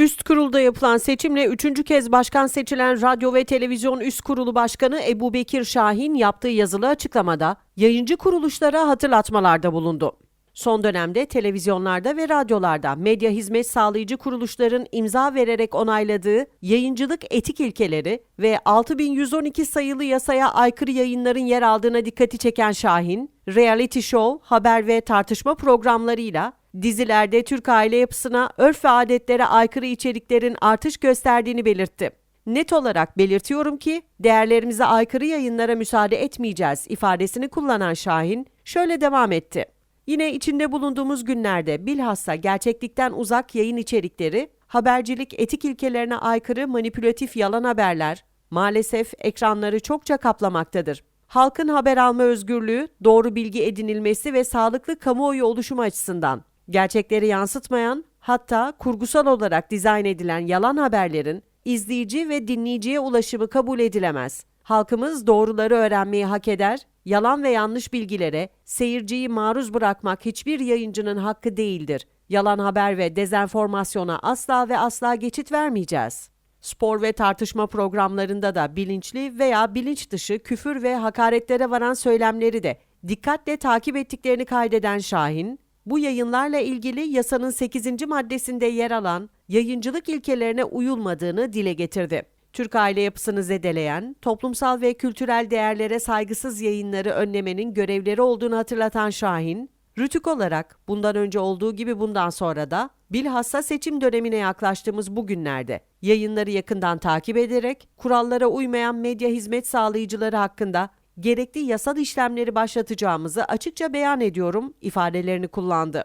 Üst kurulda yapılan seçimle üçüncü kez başkan seçilen Radyo ve Televizyon Üst Kurulu Başkanı Ebu Bekir Şahin yaptığı yazılı açıklamada yayıncı kuruluşlara hatırlatmalarda bulundu. Son dönemde televizyonlarda ve radyolarda medya hizmet sağlayıcı kuruluşların imza vererek onayladığı yayıncılık etik ilkeleri ve 6112 sayılı yasaya aykırı yayınların yer aldığına dikkati çeken Şahin, reality show, haber ve tartışma programlarıyla dizilerde Türk aile yapısına, örf ve adetlere aykırı içeriklerin artış gösterdiğini belirtti. Net olarak belirtiyorum ki değerlerimize aykırı yayınlara müsaade etmeyeceğiz ifadesini kullanan Şahin şöyle devam etti. Yine içinde bulunduğumuz günlerde bilhassa gerçeklikten uzak yayın içerikleri, habercilik etik ilkelerine aykırı manipülatif yalan haberler maalesef ekranları çokça kaplamaktadır. Halkın haber alma özgürlüğü, doğru bilgi edinilmesi ve sağlıklı kamuoyu oluşumu açısından gerçekleri yansıtmayan, hatta kurgusal olarak dizayn edilen yalan haberlerin izleyici ve dinleyiciye ulaşımı kabul edilemez. Halkımız doğruları öğrenmeyi hak eder, yalan ve yanlış bilgilere seyirciyi maruz bırakmak hiçbir yayıncının hakkı değildir. Yalan haber ve dezenformasyona asla ve asla geçit vermeyeceğiz. Spor ve tartışma programlarında da bilinçli veya bilinç dışı küfür ve hakaretlere varan söylemleri de dikkatle takip ettiklerini kaydeden Şahin, bu yayınlarla ilgili yasanın 8. maddesinde yer alan yayıncılık ilkelerine uyulmadığını dile getirdi. Türk aile yapısını zedeleyen, toplumsal ve kültürel değerlere saygısız yayınları önlemenin görevleri olduğunu hatırlatan Şahin, Rütük olarak bundan önce olduğu gibi bundan sonra da bilhassa seçim dönemine yaklaştığımız bu günlerde yayınları yakından takip ederek kurallara uymayan medya hizmet sağlayıcıları hakkında gerekli yasal işlemleri başlatacağımızı açıkça beyan ediyorum ifadelerini kullandı.